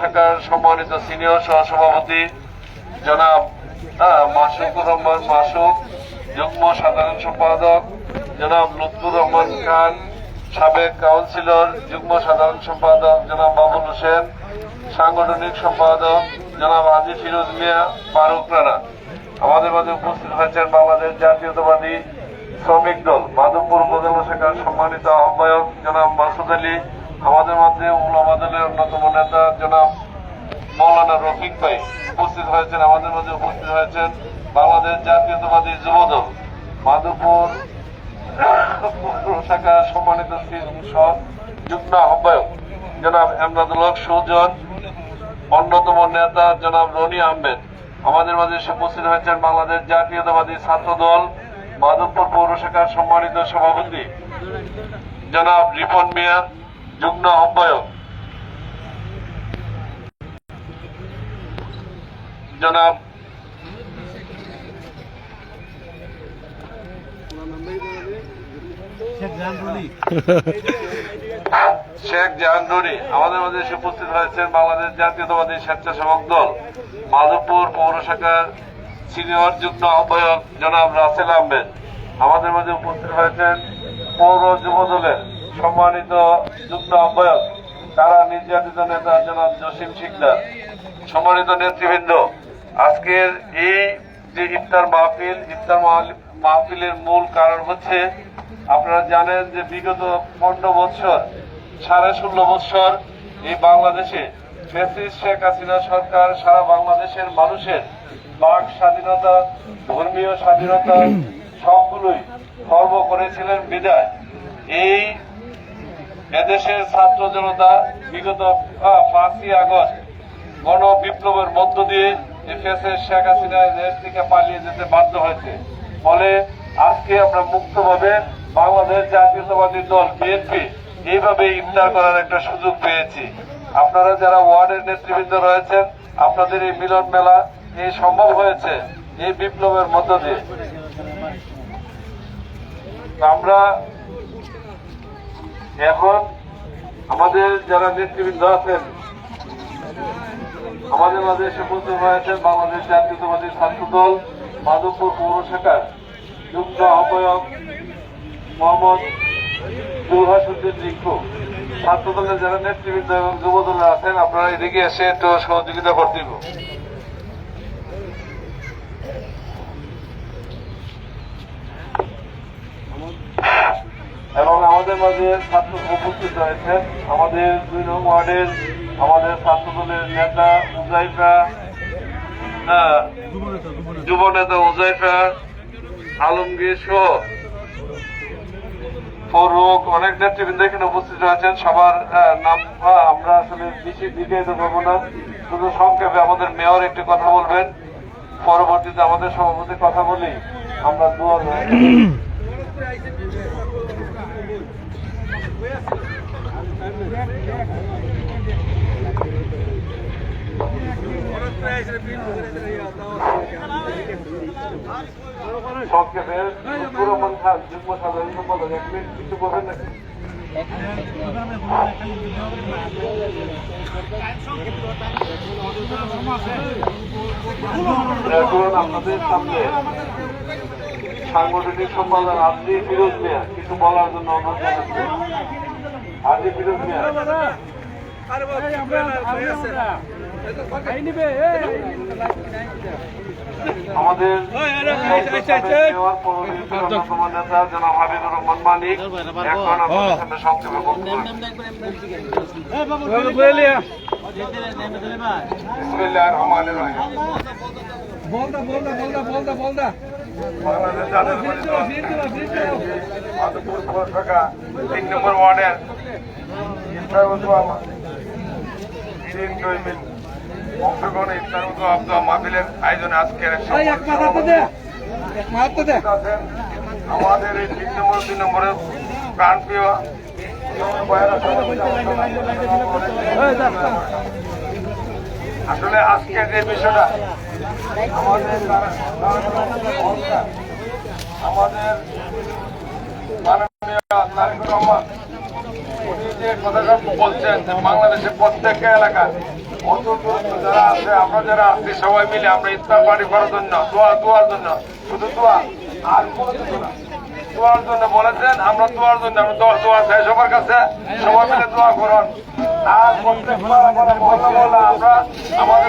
শাখার সম্মানিত সিনিয়র সহসভাপতি জনাব মাসুকুর রহমান মাসুক যুগ্ম সাধারণ সম্পাদক জনাব লুৎফুর রহমান খান, সাবেক কাউন্সিলর, যুগ্ম সাধারণ সম্পাদক জনাব বাবুল হোসেন, সাংগঠনিক সম্পাদক জনাব হাজি ফিরোজ মিয়া, ফারুক রানা। আমাদের মাঝে উপস্থিত হয়েছেন বাংলাদেশ জাতীয়তাবাদী শ্রমিক দল, মাধবপুর উপজেলা শাখার সম্মানিত আহ্বায়ক জনাব মাসুদ আলী আমাদের মধ্যে উলামা দলের অন্যতম নেতা জনাব মৌলানা রফিক ভাই উপস্থিত হয়েছেন, আমাদের মধ্যে উপস্থিত হয়েছেন বাংলাদেশ জাতীয়তাবাদী যুবদল, মাধবপুর শাখার সম্মানিত যুগ্ম আহ্বায়ক জনাব এমদাদুল হক সুজন, অন্যতম নেতা জনাব রনি আহমেদ, আমাদের মাঝে এসে উপস্থিত হয়েছেন বাংলাদেশ জাতীয়তাবাদী ছাত্র দল মাধবপুর পৌর শাখার সম্মানিত সভাপতি জনাব রিপন মিয়া যুগ্ম আহ্বায়ক জনাব শেখ জাহাঙ্গুরি, আমাদের মধ্যে এসে উপস্থিত হয়েছেন বাংলাদেশ জাতীয়তাবাদী স্বেচ্ছাসেবক দল, মাধবপুর পৌর শাখার সিনিয়র যুগ্ম আহ্বায়ক জনাব রাসেল আহমেদ। আমাদের মধ্যে উপস্থিত হয়েছেন পৌর যুব দলের সম্মানিত যুগ্ম আহ্বায়ক, তারা নির্যাতিত নেতা জনাব জসিম শিকদার, সম্মানিত নেতৃবৃন্দ, আজকের এই যে ইফতার মাহফিল, ইফতার মাহফিল- মাহফিলের মূল কারণ হচ্ছে, আপনারা জানেন যে বিগত পনেরো বৎসর, সাড়ে ষোলো বৎসর এই বাংলাদেশে ফ্যাসিস্ট শেখ হাসিনা সরকার সারা বাংলাদেশের মানুষের বাক স্বাধীনতা, ধর্মীয় স্বাধীনতা, সবগুলোই খর্ব করেছিলেন বিদায়। এই এদেশের ছাত্র জনতা বিগত পাঁচই আগস্ট গণ বিপ্লবের মধ্য দিয়ে এফএসএ শেখ হাসিনা দেশ থেকে পালিয়ে যেতে বাধ্য হয়েছে। ফলে আজকে আমরা মুক্তভাবে বাংলাদেশ জাতীয়তাবাদী দল, বিএনপি, এইভাবে ইফতার করার একটা সুযোগ পেয়েছি। আপনারা যারা ওয়ার্ডের নেতৃবৃন্দ রয়েছেন, আপনাদের এই মিলন মেলা এই সম্ভব হয়েছে এই বিপ্লবের মধ্য দিয়ে। আমরা এখন আমাদের যারা নেতৃবৃন্দ আছেন, আমাদের মাঝে এসে উপস্থিত হয়েছে বাংলাদেশ জাতীয়তাবাদী ছাত্র দল, মাধবপুর পৌর শাখার যুগ্ম আহ্বায়ক মোহাম্মদ দুলহাসুদ্দিন রিঙ্কু ছাত্র দলের যারা নেতৃবৃন্দ এবং যুব দলে আছেন, আপনারা এদিকে এসে একটু সহযোগিতা করতে দিব এবং আমাদের মাঝে ছাত্র উপস্থিত রয়েছেন আমাদের দুই নং ওয়ার্ডের আমাদের ছাত্র দলের নেতা উজাইফা যুব নেতা উজাইফা, আলমগীর সহ ফরুক, অনেক নেতৃবৃন্দ এখানে উপস্থিত রয়েছেন। সবার নাম আমরা আসলে বেশি দিতে পারব না। শুধু সংক্ষেপে আমাদের মেয়র একটি কথা বলবেন। পরবর্তীতে আমাদের সভাপতি কথা বলি। আমরা দোয়া যুগ্ম সাধারণ এখন আপনাদের সামনে সাংগঠনিক সম্পাদক আজি ফিরোজ মিয়া কিছু বলার জন্য অনুরোধ জানাচ্ছি আজি ফিরোজ মিয়া আমাদের জনাব হাবিবুর বলদা বলদা তিন নম্বর ওয়ার্ডের। ইসলাম তিন অংশগ্রহণে ইফতার উদ্যোগ আব্দুল মাহফিলের আয়োজনে আজকের আমাদের এই তিন নম্বর দুই নম্বরের প্রাণপ্রিয় আসলে আজকের যে বিষয়টা আমাদের আমাদের মাননীয় তারেক রহমান উনি যে কথাটা বলছেন বাংলাদেশের প্রত্যেকটা এলাকা যারা আছে আমরা যারা আছি সবাই মিলে আমরা ইফতার করার জন্য দোয়া দোয়ার জন্য শুধু দোয়া আর দোয়ার জন্য বলেছেন আমরা দোয়ার জন্য আমরা দোয়া দোয়া চাই সবার কাছে সবাই মিলে আর আমরা আমাদের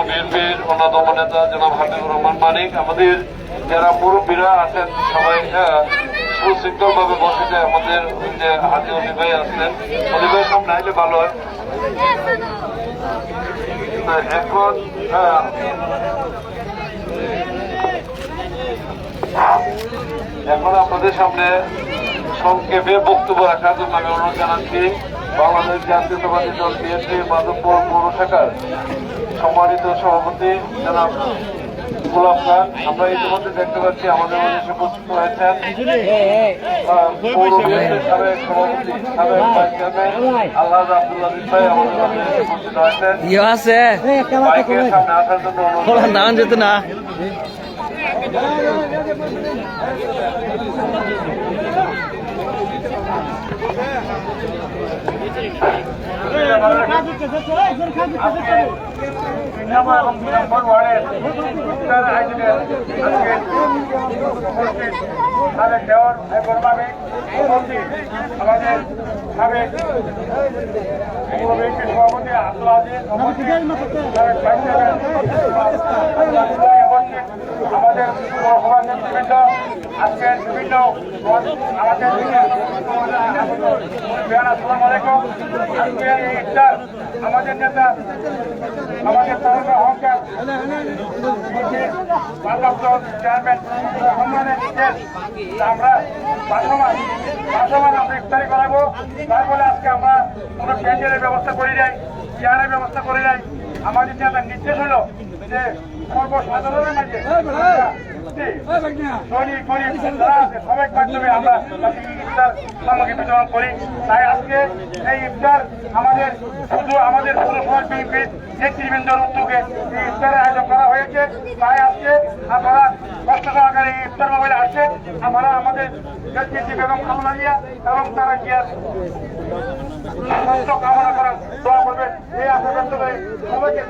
বিএনপির অন্যতম নেতা জনাব হাবিবুর রহমান মানিক আমাদের যারা মুরব্বীরা আছেন সবাই সুশৃঙ্খল ভাবে আমাদের যে হাজি অলি ভাই আছেন অলি ভাই আইলে ভালো হয়। এখন হ্যাঁ, এখন আপনাদের সামনে সংক্ষেপে বক্তব্য রাখার জন্য আমি অনুরোধ জানাচ্ছি বাংলাদেশ জাতীয়তাবাদী দল বিএনপি মাধবপুর পৌর শাখার সম্মানিত সভাপতি জনাব গোলাপ খান। আমরা ইতিমধ্যে দেখতে পাচ্ছি আমাদের মধ্যে উপস্থিত হয়েছেন পৌর বিএনপির সাবেক সভাপতি সাবেক ভাইস চেয়ারম্যান আল্লাহ আব্দুল্লাহ ভাই আমাদের মধ্যে উপস্থিত হয়েছেন আছে। বাইকের সামনে আসার জন্য অনুরোধ নাম যেত না সিনেমা এবং দুই নম্বর ওয়ার্ডের উত্তর আয়োজনের আজকে উপস্থিত সাবেক দেওয়ার উপস্থিত আমাদের সাবেক সভাপতি আব্দুল আজিজ সাবেক আমাদের পৌরসভা নেতৃবৃন্দ আজকের বিভিন্ন আমাদের আসসালামু আলাইকুম আজকে ইফতার আমাদের নেতা আমাদের তারকা অহংকার ভারপ্রাপ্ত চেয়ারম্যান সম্মানের নির্দেশ আমরা বাসমান বাসমান আমরা ইফতারি করাবো তারপরে আজকে আমরা কোনো ব্যবস্থা করি নাই চেয়ারের ব্যবস্থা করি নাই আমাদের নেতার নির্দেশ হলো যে মাধ্যমে আমরা ইফতার সামগ্রী বিতরণ করি তাই আজকে এই ইফতার আমাদের শুধু আমাদের পৌরসভার এই ইফতারের আয়োজন করা হয়েছে তাই আজকে আপনারা কষ্ট সহকারে এই ইফতার মোবাইলে আমরা আমাদের নেতৃত্ব বেগম এবং তারা জিয়ার কামনা করার দোয়া করবেন এই আশা ব্যক্ত করে সবাইকে ধন্যবাদ জানিয়ে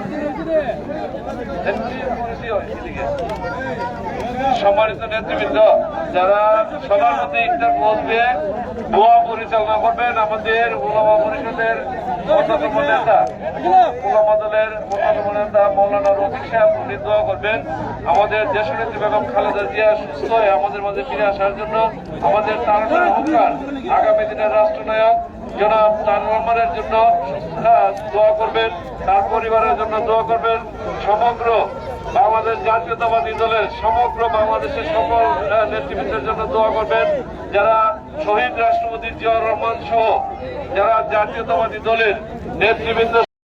সম্মানিত নেতৃবৃন্দ, যারা সবার মধ্যে ইফতার পৌঁছবে দোয়া পরিচালনা করবেন, আমাদের ওলামা পরিষদের অন্যতম নেতা, ওলামা দলের অন্যতম নেতা মৌলানা রফিক সাহেব, উনি দোয়া করবেন, আমাদের দেশনেত্রী বেগম খালেদা জিয়া সুস্থ হয়ে আমাদের মাঝে ফিরে আসার জন্য আমাদের অহংকার আগামী দিনের রাষ্ট্রনায়ক জনাব তার রহমানের জন্য দোয়া করবেন, তার পরিবারের জন্য দোয়া করবেন। সমগ্র বাংলাদেশ জাতীয়তাবাদী দলের, সমগ্র বাংলাদেশের সকল নেতৃবৃন্দের জন্য দোয়া করবেন। যারা শহীদ রাষ্ট্রপতি জিয়াউর রহমান সহ যারা জাতীয়তাবাদী দলের নেতৃবৃন্দ